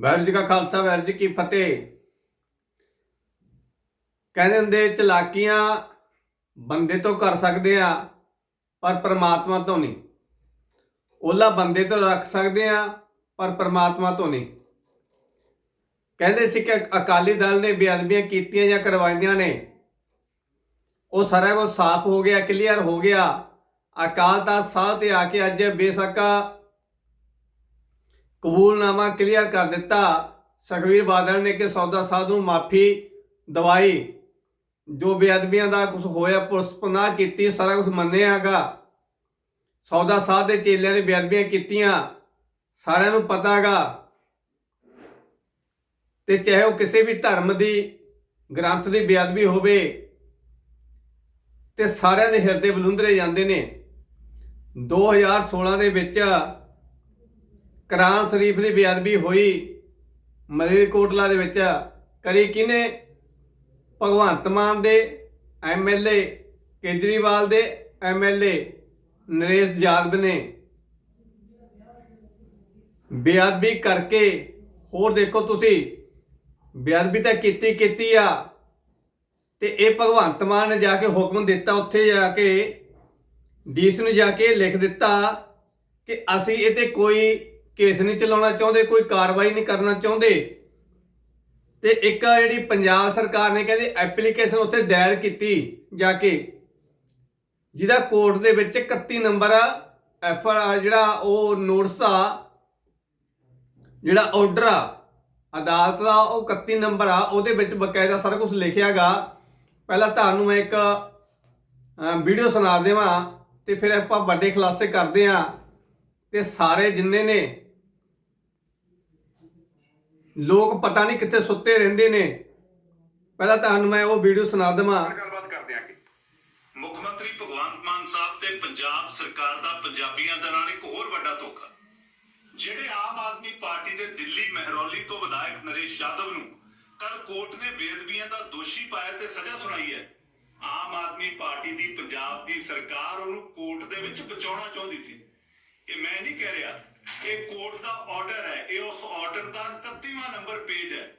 ਵਾਹਿਗੁਰੂ ਜੀ ਕਾ ਖਾਲਸਾ ਵਾਹਿਗੁਰੂ ਜੀ ਕੀ ਫਤਿਹ। ਕਹਿੰਦੇ ਹੁੰਦੇ, ਚਲਾਕੀਆਂ ਬੰਦੇ ਤੋਂ ਕਰ ਸਕਦੇ ਆ, ਪਰ ਪ੍ਰਮਾਤਮਾ ਤੋਂ ਨਹੀਂ। ਉਹਲਾ ਬੰਦੇ ਤੋਂ ਰੱਖ ਸਕਦੇ ਆ, ਪਰ ਪ੍ਰਮਾਤਮਾ ਤੋਂ ਨਹੀਂ। ਕਹਿੰਦੇ ਸੀ ਕਿ ਅਕਾਲੀ ਦਲ ਨੇ ਬੇਅਦਬੀਆਂ ਕੀਤੀਆਂ ਜਾਂ ਕਰਵਾਈਆਂ ਨੇ। ਉਹ ਸਾਰਾ ਕੁਝ ਸਾਫ਼ ਹੋ ਗਿਆ ਕਲੀਅਰ ਹੋ ਗਿਆ। ਅਕਾਲ ਦਾ ਸਾਹ ਤੇ ਆ ਕੇ ਅੱਜ ਬੇਸਕਾ ਕਬੂਲਨਾਮਾ ਕਲੀਅਰ ਕਰ ਦਿੱਤਾ। ਸੁਖਵੀਰ ਬਾਦਲ ਨੇ ਕਿ ਸੌਦਾ ਸਾਧ ਨੂੰ ਮਾਫੀ ਦਵਾਈ। ਜੋ ਬੇਅਦਬੀਆਂ ਦਾ ਕੁਝ ਹੋਇਆ, ਪੁਲਿਸ ਪਨਾਹ ਕੀਤੀ, ਸਾਰਾ ਕੁਝ ਮੰਨਿਆਗਾ ਸੌਦਾ ਸਾਧ ਦੇ ਚੇਲਿਆਂ ਨੇ ਬੇਅਦਬੀਆਂ ਕੀਤੀਆਂ। ਸਾਰਿਆਂ ਨੂੰ ਪਤਾਗਾ ਤੇ ਚਾਹੇ ਉਹ ਕਿਸੇ ਵੀ ਧਰਮ ਦੀ, ਗ੍ਰੰਥ ਦੀ ਬੇਅਦਬੀ ਹੋਵੇ, ਤੇ ਸਾਰਿਆਂ ਦੇ ਹਿਰਦੇ ਬਲੁੰਦਰੇ ਜਾਂਦੇ ਨੇ। 2016 ਦੇ ਵਿੱਚ ਕੁਰਾਨ ਸ਼ਰੀਫ ਦੀ ਬੇਅਦਬੀ ਹੋਈ ਮਲੇਰਕੋਟਲਾ ਦੇ ਵਿੱਚ, ਕਰੀ ਕਿਨੇ ਭਗਵੰਤ ਮਾਨ ਦੇ ਐਮਐਲਏ ਕੇਜਰੀਵਾਲ ਦੇ ਐਮਐਲਏ ਨਰੇਸ਼ ਯਾਦਵ ਨੇ। ਬੇਅਦਬੀ ਕਰਕੇ, ਹੋਰ ਦੇਖੋ ਤੁਸੀਂ, ਬੇਅਦਬੀ ਤਾਂ ਕੀਤੀ ਕੀਤੀ ਆ। ਤੇ ਇਹ ਭਗਵੰਤ ਮਾਨ ਨੇ ਜਾ ਕੇ ਹੁਕਮ ਦਿੱਤਾ ਉੱਥੇ ਜਾ ਕੇ, ਡੀਸ ਨੂੰ ਜਾ ਕੇ ਲਿਖ ਦਿੱਤਾ ਕਿ ਅਸੀਂ ਇਹ ਤੇ ਕੋਈ ਕੇਸ ਨਹੀਂ ਚਲਾਉਣਾ ਚਾਹੁੰਦੇ, ਕੋਈ ਕਾਰਵਾਈ ਨਹੀਂ ਕਰਨਾ ਚਾਹੁੰਦੇ। ਤੇ ਇੱਕ ਜਿਹੜੀ ਪੰਜਾਬ ਸਰਕਾਰ ਨੇ ਕਹਿੰਦੇ ਐਪਲੀਕੇਸ਼ਨ ਉੱਥੇ ਦਾਇਰ ਕੀਤੀ ਜਾ ਕੇ, ਜਿਹਦਾ ਕੋਰਟ ਦੇ ਵਿੱਚ 31 ਨੰਬਰ ਐਫ ਆਰ ਜਿਹੜਾ ਉਹ ਨੋਟਿਸ ਆ, ਜਿਹੜਾ ਆਰਡਰ ਆ, ਅਦਾਲਤ ਦਾ ਉਹ 31 ਨੰਬਰ ਆ, ਉਹਦੇ ਵਿੱਚ ਬਕਾਇਦਾ ਸਾਰਾ ਕੁਝ ਲਿਖਿਆਗਾ ਪਹਿਲਾਂ ਤੁਹਾਨੂੰ ਮੈਂ ਇੱਕ ਵੀਡੀਓ ਸੁਣਾ ਦੇਵਾਂ, ਤੇ ਫਿਰ ਆਪਾਂ ਵੱਡੇ ਖੁਲਾਸੇ ਕਰਦੇ ਆਂ। ਤੇ ਸਾਰੇ ਜਿੰਨੇ ਨੇ ਲੋਕ ਪਤਾ ਨਹੀਂ ਕਿੱਥੇ ਸੁੱਤੇ ਰਹਿੰਦੇ ਨੇ। ਪਹਿਲਾਂ ਤੁਹਾਨੂੰ ਮੈਂ ਉਹ ਵੀਡੀਓ ਸੁਣਾ ਦੇਵਾਂ। ਗੱਲਬਾਤ ਕਰਦੇ ਆਂ ਮੁੱਖ ਮੰਤਰੀ ਭਗਵੰਤ ਮਾਨ ਸਾਹਿਬ ਤੇ ਪੰਜਾਬ ਸਰਕਾਰ ਦਾ ਪੰਜਾਬੀਆਂ ਦੇ ਨਾਲ ਇੱਕ ਹੋਰ ਵੱਡਾ ਧੋਖਾ। ਜਿਹੜੇ ਆਮ ਆਦਮੀ ਪਾਰਟੀ ਦੇ ਦਿੱਲੀ ਮਹਿਰੌਲੀ ਤੋਂ ਵਿਧਾਇਕ ਨਰੇਸ਼ ਯਾਦਵ ਨੂੰ ਕੱਲ ਕੋਰਟ ਨੇ ਬੇਅਦਬੀਆਂ ਦਾ ਦੋਸ਼ੀ ਪਾਇਆ ਤੇ ਸਜ਼ਾ ਸੁਣਾਈ ਹੈ। ਆਮ ਆਦਮੀ ਪਾਰਟੀ ਦੀ ਪੰਜਾਬ ਦੀ ਸਰਕਾਰ ਉਹਨੂੰ ਕੋਰਟ ਦੇ ਵਿੱਚ ਬਚਾਉਣਾ ਚਾਹੁੰਦੀ ਸੀ। ਇਹ ਮੈਂ ਨਹੀਂ ਕਹਿ ਰਿਹਾ ਇਹ ਕੋਰਟ ਦਾ ਆਰਡਰ ਹੈ, ਇਹ ਉਸ ਆਰਡਰ ਦਾ 31ਵਾਂ ਨੰਬਰ ਪੇਜ ਹੈ।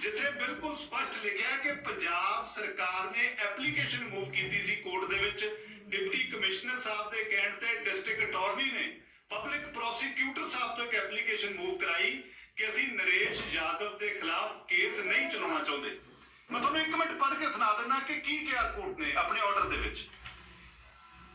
ਜਿੱਥੇ ਬਿਲਕੁਲ ਸਪਸ਼ਟ ਲਿਖਿਆ ਕਿ ਪੰਜਾਬ ਸਰਕਾਰ ਨੇ ਐਪਲੀਕੇਸ਼ਨ ਮੂਵ ਕੀਤੀ ਸੀ ਕੋਰਟ ਦੇ ਵਿੱਚ। ਡਿਪਟੀ ਕਮਿਸ਼ਨਰ ਸਾਹਿਬ ਦੇ ਕਹਿਣ ਤੇ ਡਿਸਟ੍ਰਿਕਟ ਅਟਾਰਨੀ ਨੇ ਪਬਲਿਕ ਪ੍ਰੋਸੀਕਿਊਟਰ ਸਾਹਿਬ ਤੋਂ ਇੱਕ ਐਪਲੀਕੇਸ਼ਨ ਮੂਵ ਕਰਾਈ ਕਿ ਅਸੀਂ ਨਰੇਸ਼ ਯਾਦਵ ਦੇ ਖਿਲਾਫ ਕੇਸ ਨਹੀਂ ਚਲਾਉਣਾ ਚਾਹੁੰਦੇ। ਮੈਂ ਤੁਹਾਨੂੰ ਇੱਕ ਮਿੰਟ ਪੜ੍ਹ ਕੇ ਸੁਣਾ ਦਿੰਦਾ ਕਿ ਕੀ ਕਿਹਾ ਕੋਰਟ ਨੇ ਆਪਣੇ ਆਰਡਰ ਦੇ ਵਿੱਚ।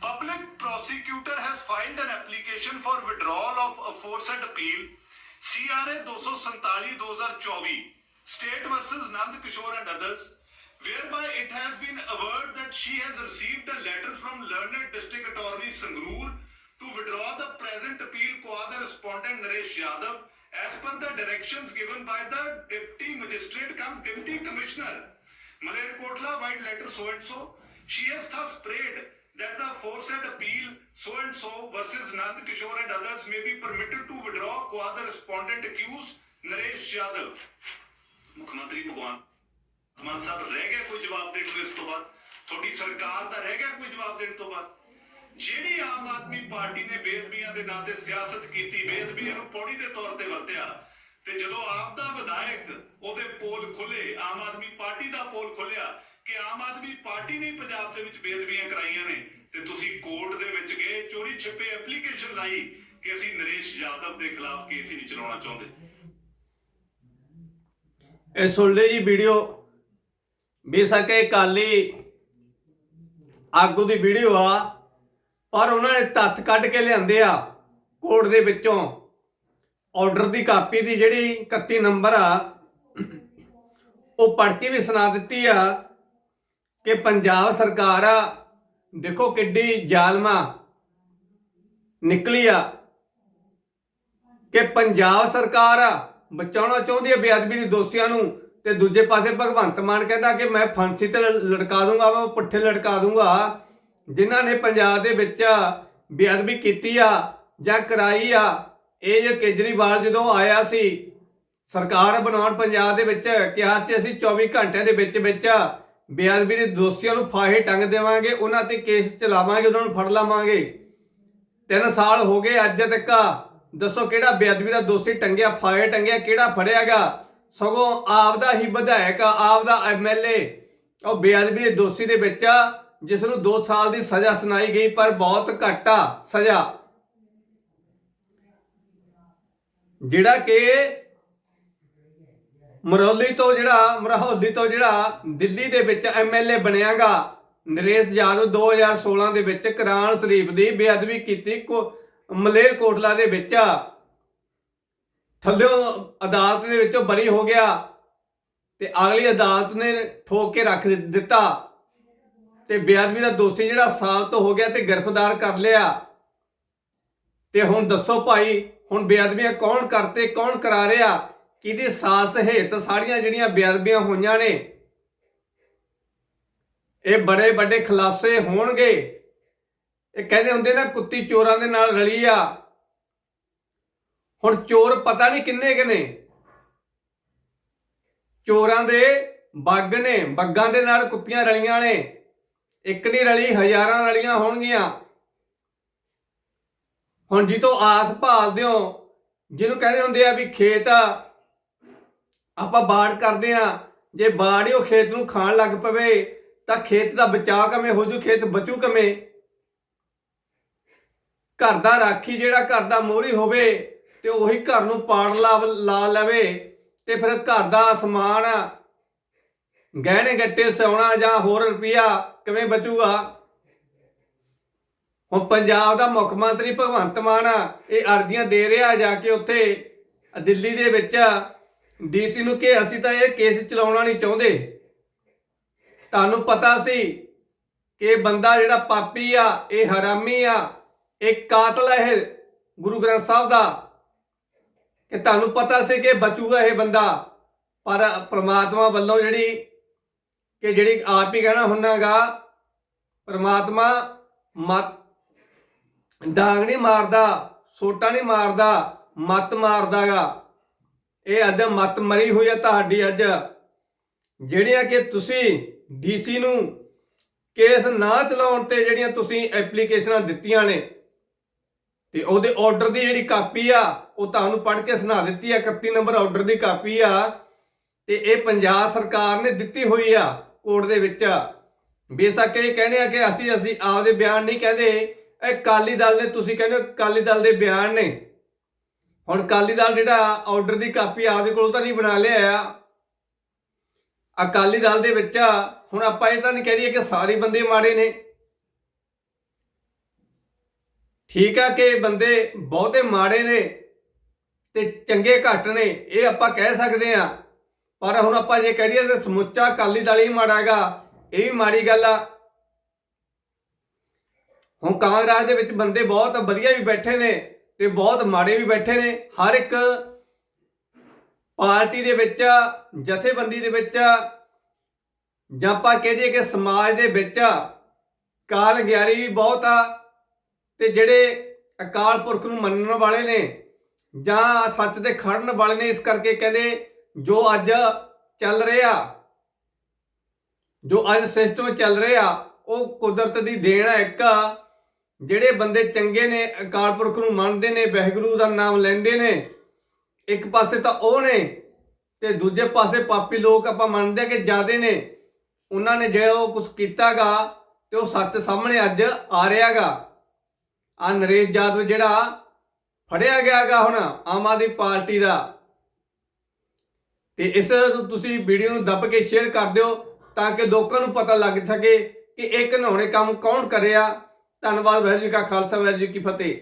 Public prosecutor has filed an application for withdrawal of aforesaid appeal CRA 247-2024 State versus Nand Kishore and others whereby it has been averred that she has received a letter from Learned District Attorney Sangrur to withdraw the present appeal qua the respondent Naresh Yadav as per the directions given by the Deputy Magistrate come Deputy Commissioner Malerkotla white letter so and so. She has thus prayed that the aforesaid appeal, so and so versus Nand Kishore and others may be permitted to withdraw qua the respondent accused, Naresh Yadav. ਮੁੱਖ ਮੰਤਰੀ ਭਗਵੰਤ ਮਾਨ ਸਾਹਿਬ ਰਹਿ ਗਿਆ ਕੋਈ ਜਵਾਬ ਦੇਣ ਨੂੰ ਇਸ ਤੋਂ ਬਾਅਦ ਤੁਹਾਡੀ ਸਰਕਾਰ ਦਾ ਰਹਿ ਗਿਆ ਕੋਈ ਜਵਾਬ ਦੇਣ ਤੋਂ ਬਾਅਦ ਜਿਹੜੀ ਆਮ ਆਦਮੀ ਪਾਰਟੀ ਨੇ ਬੇਦਬੀਆਂ ਦੇ ਨਾਂ ਤੇ ਸਿਆਸਤ ਕੀਤੀ ਬੇਦਬੀਆਂ ਨੂੰ ਪੌੜੀ ਦੇ ਤੌਰ ਤੇ ਵਰਤਿਆ ਤੇ ਜਦੋਂ ਆਪ ਦਾ ਵਿਧਾਇਕ ਉਹਦੇ ਪੋਲ ਖੁੱਲੇ ਆਮ ਆਦਮੀ ਪਾਰਟੀ ਦਾ ਪੋਲ ਖੁੱਲਿਆ ਕਿ ਆਮ ਆਦਮੀ ਪਾਰਟੀ ਨੇ ਪੰਜਾਬ ਦੇ ਵਿੱਚ ਬੇਅਦਬੀਆਂ ਕਰਾਈਆਂ ਨੇ ਤੇ ਤੁਸੀਂ ਕੋਰਟ ਦੇ ਵਿੱਚ ਗਏ, ਚੋਰੀ ਛਿਪੇ ਐਪਲੀਕੇਸ਼ਨ ਲਾਈ ਕਿ ਅਸੀਂ ਨਰੇਸ਼ ਯਾਦਵ ਦੇ ਖਿਲਾਫ ਕੇਸ ਹੀ ਨਹੀਂ ਚਲਾਉਣਾ ਚਾਹੁੰਦੇ। ਇਹ ਸੁਣ ਲਈ ਜੀ ਵੀਡੀਓ। ਬੇਸ਼ੱਕ ਕਾਲੀ ਆਗੂ ਦੀ ਵੀਡੀਓ ਆ, ਪਰ ਉਹਨਾਂ ਨੇ ਤੱਥ ਕੱਢ ਕੇ ਲਿਆਂਦੇ ਆ ਕੋਰਟ ਦੇ ਵਿੱਚੋਂ। ਆਰਡਰ ਦੀ ਕਾਪੀ ਦੀ ਜਿਹੜੀ 31 ਨੰਬਰ ਆ, ਉਹ ਪੜ੍ਹ ਕੇ ਵੀ ਸੁਣਾ ਦਿੱਤੀ ਆ। ਕਿ ਪੰਜਾਬ ਸਰਕਾਰ ਆ, ਦੇਖੋ ਕਿੱਡੀ ਜ਼ਾਲਮਾ ਨਿਕਲੀ ਆ। ਕਿ ਪੰਜਾਬ ਸਰਕਾਰ ਆ ਬਚਾਉਣਾ ਚਾਹੁੰਦੀ ਹੈ ਬੇਅਦਬੀ ਦੇ ਦੋਸ਼ੀਆਂ ਨੂੰ, ਤੇ ਦੂਜੇ ਪਾਸੇ ਭਗਵੰਤ ਮਾਨ ਕਹਿੰਦਾ ਕਿ ਮੈਂ ਫਾਂਸੀ ਤੇ ਲ- ਲਟਕਾ ਦੂੰਗਾ, ਮੈਂ ਪੁੱਠੇ ਲੜਕਾ ਦੂੰਗਾ। ਜਿਨ੍ਹਾਂ ਨੇ ਪੰਜਾਬ ਦੇ ਵਿੱਚ ਬੇਅਦਬੀ ਕੀਤੀ ਆ ਜਾਂ ਕਰਾਈ ਆ, ਇਹ ਜੋ ਕੇਜਰੀਵਾਲ ਜਦੋਂ ਆਇਆ ਸੀ, ਸਰਕਾਰ ਬਣਾਉਣ ਪੰਜਾਬ ਦੇ ਵਿੱਚ ਕਿਹਾ ਸੀ ਅਸੀਂ 24 ਘੰਟਿਆਂ ਦੇ ਵਿੱਚ ਵਿੱਚ ਬੇਅਦਬੀ ਦੇ ਦੋਸ਼ੀਆਂ ਨੂੰ ਫਾਹੇ ਟੰਗ ਦੇਵਾਂਗੇ ਉਹਨਾਂ ਤੇ ਕੇਸ ਚਲਾਵਾਂਗੇ ਉਹਨਾਂ ਨੂੰ ਫੜ ਲਾਵਾਂਗੇ। ਤਿੰਨ ਸਾਲ ਹੋ ਗਏ ਅੱਜ ਤੱਕ। ਦੱਸੋ ਕਿਹੜਾ ਬੇਅਦਬੀ ਦਾ ਦੋਸ਼ੀ ਟੰਗਿਆ ਫਾਇਰ ਟੰਗਿਆ ਕਿਹੜਾ ਫੜਿਆਗਾ? ਸਗੋਂ ਆਪ ਦਾ ਹੀ ਵਿਧਾਇਕ ਆਪ ਦਾ ਐਮਐਲਏ ਉਹ ਬੇਅਦਬੀ ਦੇ ਦੋਸ਼ੀ ਦੇ ਵਿੱਚ ਆ, ਜਿਸ ਨੂੰ 2 ਸਾਲ ਦੀ ਸਜ਼ਾ ਸੁਣਾਈ ਗਈ ਪਰ ਬਹੁਤ ਘੱਟ ਆ ਸਜ਼ਾ। ਜਿਹੜਾ ਕਿ ਮਰੌਲੀ ਤੋਂ ਜਿਹੜਾ ਮਰਹੌਲੀ ਤੋਂ ਜਿਹੜਾ ਦਿੱਲੀ ਦੇ ਵਿੱਚ ਐਮਐਲਏ ਬਣਿਆਗਾ, ਨਰੇਸ਼ ਯਾਦਵ 2016 ਦੇ ਵਿੱਚ ਕੁਰਾਨ ਸ਼ਰੀਫ ਦੀ ਬੇਅਦਬੀ ਕੀਤੀ ਮਲੇਰ ਕੋਟਲਾ ਦੇ ਵਿੱਚ। ਥੱਲਿਓ ਅਦਾਲਤ ਦੇ ਵਿੱਚੋਂ ਬਰੀ ਹੋ ਗਿਆ ਤੇ ਅਗਲੀ ਅਦਾਲਤ ਨੇ ਠੋਕ ਕੇ ਰੱਖ ਦਿੱਤਾ। ਤੇ ਬੇਅਦਬੀ ਦਾ ਦੋਸ਼ੀ ਜਿਹੜਾ ਸਾਬਤ ਹੋ ਗਿਆ ਤੇ ਗ੍ਰਿਫਤਾਰ ਕਰ ਲਿਆ। ਤੇ ਹੁਣ ਦੱਸੋ ਭਾਈ, ਹੁਣ ਬੇਅਦਬੀਆਂ ਕੌਣ ਕਰਤੇ, ਕੌਣ ਕਰਾ ਰਿਹਾ? ਕਿਹਦੀ ਸਾਸ ਹੇਤ ਸਾਰੀਆਂ ਜਿਹੜੀਆਂ ਬੇਅਦਬੀਆਂ ਹੋਈਆਂ ਨੇ, ਇਹ ਬੜੇ ਵੱਡੇ ਖੁਲਾਸੇ ਹੋਣਗੇ। ਇਹ ਕਹਿੰਦੇ ਹੁੰਦੇ ਨਾ, ਕੁੱਤੀ ਚੋਰਾਂ ਦੇ ਨਾਲ ਰਲੀ ਆ। ਹੁਣ ਚੋਰ ਪਤਾ ਨਹੀਂ ਕਿੰਨੇ ਕਿ ਨੇ। ਚੋਰਾਂ ਦੇ ਬੱਗ ਨੇ, ਬੱਗਾਂ ਦੇ ਨਾਲ ਕੁੱਤੀਆਂ ਰਲੀਆਂ ਨੇ। ਇੱਕ ਨਹੀਂ ਰਲੀ, ਹਜ਼ਾਰਾਂ ਰਲੀਆਂ ਹੋਣਗੀਆਂ। ਹੁਣ ਜੀ ਤੋਂ ਆਸ ਭਾਲਦੇ ਹੋ, ਜਿਹਨੂੰ ਕਹਿੰਦੇ ਹੁੰਦੇ ਆ ਵੀ ਖੇਤ ਆਪਾਂ ਬਾੜ ਕਰਦੇ ਆ ਜੇ ਬਾੜ ਹੀ ਉਹ ਖੇਤ ਨੂੰ ਖਾਣ ਲੱਗ ਪਵੇ, ਤਾਂ ਖੇਤ ਦਾ ਬਚਾਅ ਕਿਵੇਂ ਹੋ ਜੂ? ਖੇਤ ਬਚੂ ਕਿਵੇਂ? ਘਰ ਦਾ ਰਾਖੀ ਜਿਹੜਾ ਘਰ ਦਾ ਮੋਹਰੀ ਹੋਵੇ ਤੇ ਉਹੀ ਘਰ ਨੂੰ ਪਾੜ ਲਾ ਲਵੇ ਤੇ ਫਿਰ ਘਰ ਦਾ ਸਮਾਨ ਗਹਿਣੇ, ਗੱਟੇ, ਸੋਨਾ ਜਾਂ ਹੋਰ ਰੁਪਿਆ ਕਿਵੇਂ ਬਚੂਗਾ? ਹੁਣ ਪੰਜਾਬ ਦਾ ਮੁੱਖ ਮੰਤਰੀ ਭਗਵੰਤ ਮਾਨ ਇਹ ਅਰਜ਼ੀਆਂ ਦੇ ਰਿਹਾ ਜਾ ਕੇ ਉੱਥੇ ਦਿੱਲੀ ਦੇ ਵਿੱਚ ਡੀਸੀ ਨੂੰ ਕਿ ਅਸੀਂ ਤਾਂ ਇਹ ਕੇਸ ਚਲਾਉਣਾ ਨਹੀਂ ਚਾਹੁੰਦੇ। ਤੁਹਾਨੂੰ ਪਤਾ ਸੀ ਕਿ ਬੰਦਾ ਜਿਹੜਾ ਪਾਪੀ ਆ, ਇਹ ਹਰਾਮੀ ਆ, ਇਹ ਕਾਤਲ ਆ ਇਹ ਗੁਰੂ ਗ੍ਰੰਥ ਸਾਹਿਬ ਦਾ। ਕਿ ਤੁਹਾਨੂੰ ਪਤਾ ਸੀ ਕਿ ਬਚੂਗਾ ਇਹ ਬੰਦਾ। ਪਰ ਪ੍ਰਮਾਤਮਾ ਵੱਲੋਂ ਜਿਹੜੀ ਕਿ ਜਿਹੜੀ ਆਪ ਹੀ ਕਹਿਣਾ ਹੁੰਨਾਗਾ, ਪ੍ਰਮਾਤਮਾ ਮਤ ਡਾਂਗ ਨਹੀਂ ਮਾਰਦਾ, ਸੋਟਾ ਨਹੀਂ ਮਾਰਦਾ, ਮਤ ਮਾਰਦਾਗਾ। ਇਹ ਅੱਜ ਮਤ ਮਰੀ ਹੋਈ ਹੈ ਤੁਹਾਡੀ ਅੱਜ। ਜਿਹੜੀਆਂ ਕਿ ਤੁਸੀਂ ਡੀਸੀ ਨੂੰ ਕੇਸ ਨਾ ਚਲਾਉਣ ਤੇ ਜਿਹੜੀਆਂ ਤੁਸੀਂ ਐਪਲੀਕੇਸ਼ਨਾਂ ਦਿੱਤੀਆਂ ਨੇ, ਤੇ ਉਹਦੇ ਆਰਡਰ ਦੀ ਜਿਹੜੀ ਕਾਪੀ ਆ, ਉਹ ਤੁਹਾਨੂੰ ਪੜ੍ਹ ਕੇ ਸੁਣਾ ਦਿੱਤੀ ਆ 31 ਨੰਬਰ ਆਰਡਰ ਦੀ ਕਾਪੀ ਆ, ਤੇ ਇਹ ਪੰਜਾਬ ਸਰਕਾਰ ਨੇ ਦਿੱਤੀ ਹੋਈ ਆ ਕੋਰਟ ਦੇ ਵਿੱਚ। ਬੇਸ਼ੱਕ ਇਹ ਕਹਿੰਦੇ ਆ ਕਿ ਅਸੀਂ ਅਸੀਂ ਆਪਦੇ ਬਿਆਨ ਨਹੀਂ ਕਹਿੰਦੇ, ਇਹ ਕਾਲੀ ਦਲ ਨੇ, ਤੁਸੀਂ ਕਹਿੰਦੇ ਹੋ ਕਾਲੀ ਦਲ ਦੇ ਬਿਆਨ ਨੇ। ਹੁਣ ਅਕਾਲੀ ਦਲ ਜਿਹੜਾ ਆਰਡਰ ਦੀ ਕਾਪੀ ਆਪਦੇ ਕੋਲ ਤਾਂ ਨਹੀਂ ਬਣਾ ਲਿਆ ਆ। ਅਕਾਲੀ ਦਲ ਦੇ ਵਿੱਚ ਹੁਣ ਆਪਾਂ ਇਹ ਤਾਂ ਨਹੀਂ ਕਹਿ ਦਈਏ ਕਿ ਸਾਰੇ ਬੰਦੇ ਮਾੜੇ ਨੇ। ਠੀਕ ਆ ਕਿ ਬੰਦੇ ਬਹੁਤੇ ਮਾੜੇ ਨੇ ਤੇ ਚੰਗੇ ਘੱਟ ਨੇ, ਇਹ ਆਪਾਂ ਕਹਿ ਸਕਦੇ ਆ। ਪਰ ਹੁਣ ਆਪਾਂ ਜੇ ਕਹਿ ਦਈਏ ਕਿ ਸਮੁੱਚਾ ਅਕਾਲੀ ਦਲ ਹੀ ਮਾੜਾ ਹੈਗਾ, ਇਹ ਵੀ ਮਾੜੀ ਗੱਲ ਆ। ਹੁਣ ਕਾਂਗਰਸ ਦੇ ਵਿੱਚ ਬੰਦੇ ਬਹੁਤ ਵਧੀਆ ਵੀ ਬੈਠੇ ਨੇ ਤੇ ਬਹੁਤ ਮਾੜੇ ਵੀ ਬੈਠੇ ਨੇ। ਹਰ ਇੱਕ ਪਾਰਟੀ ਦੇ ਵਿੱਚ, ਜਥੇਬੰਦੀ ਦੇ ਵਿੱਚ ਜਾਂ ਆਪਾਂ ਕਹਿ ਦਈਏ ਕਿ ਸਮਾਜ ਦੇ ਵਿੱਚ ਕਾਲ ਗਿਆਰੀ ਵੀ ਬਹੁਤ ਆ ਤੇ ਜਿਹੜੇ ਅਕਾਲ ਪੁਰਖ ਨੂੰ ਮੰਨਣ ਵਾਲੇ ਨੇ ਜਾਂ ਸੱਚ ਦੇ ਖੜਨ ਵਾਲੇ ਨੇ, ਇਸ ਕਰਕੇ ਕਹਿੰਦੇ ਜੋ ਅੱਜ ਚੱਲ ਰਿਹਾ, ਜੋ ਅੱਜ ਸਿਸਟਮ ਚੱਲ ਰਿਹਾ, ਉਹ ਕੁਦਰਤ ਦੀ ਦੇਣ ਹੈ ਇੱਕ। ਜਿਹੜੇ ਬੰਦੇ ਚੰਗੇ ਨੇ, ਅਕਾਲ ਪੁਰਖ ਨੂੰ ਮੰਨਦੇ ਨੇ, ਵਹਿਗੁਰੂ ਦਾ ਨਾਮ ਲੈਂਦੇ ਨੇ, ਇੱਕ ਪਾਸੇ ਤਾਂ ਉਹ ਨੇ ਤੇ ਦੂਜੇ ਪਾਸੇ ਪਾਪੀ ਲੋਕ ਆਪਾਂ ਮੰਨਦੇ ਆ ਕਿ ਜਿਆਦੇ ਨੇ। ਉਹਨਾਂ ਨੇ ਜਿਹੜਾ ਉਹ ਕੁਝ ਕੀਤਾਗਾ ਤੇ ਉਹ ਸੱਚ ਸਾਹਮਣੇ ਅੱਜ ਆ ਰਿਹਾਗਾ। ਆ ਨਰੇਸ਼ ਯਾਦਵ ਜਿਹੜਾ ਫੜਿਆ ਗਿਆਗਾ ਹੁਣ ਆਮ ਆਦਮੀ ਪਾਰਟੀ ਦਾ। ਤੇ ਇਸ ਨੂੰ ਤੁਸੀਂ ਵੀਡੀਓ ਨੂੰ ਦੱਬ ਕੇ ਸ਼ੇਅਰ ਕਰ ਦਿਓ ਤਾਂ ਕਿ ਲੋਕਾਂ ਨੂੰ ਪਤਾ ਲੱਗ ਸਕੇ ਕਿ ਇਹ ਘਿਨਾਉਣੇ ਕੰਮ ਕੌਣ ਕਰਿਆ। ਧੰਨਵਾਦ ਵਾਹਿਗੁਰੂ ਜੀ ਕਾ ਖਾਲਸਾ ਵਾਹਿਗੁਰੂ ਜੀ ਕੀ ਫਤਿਹ।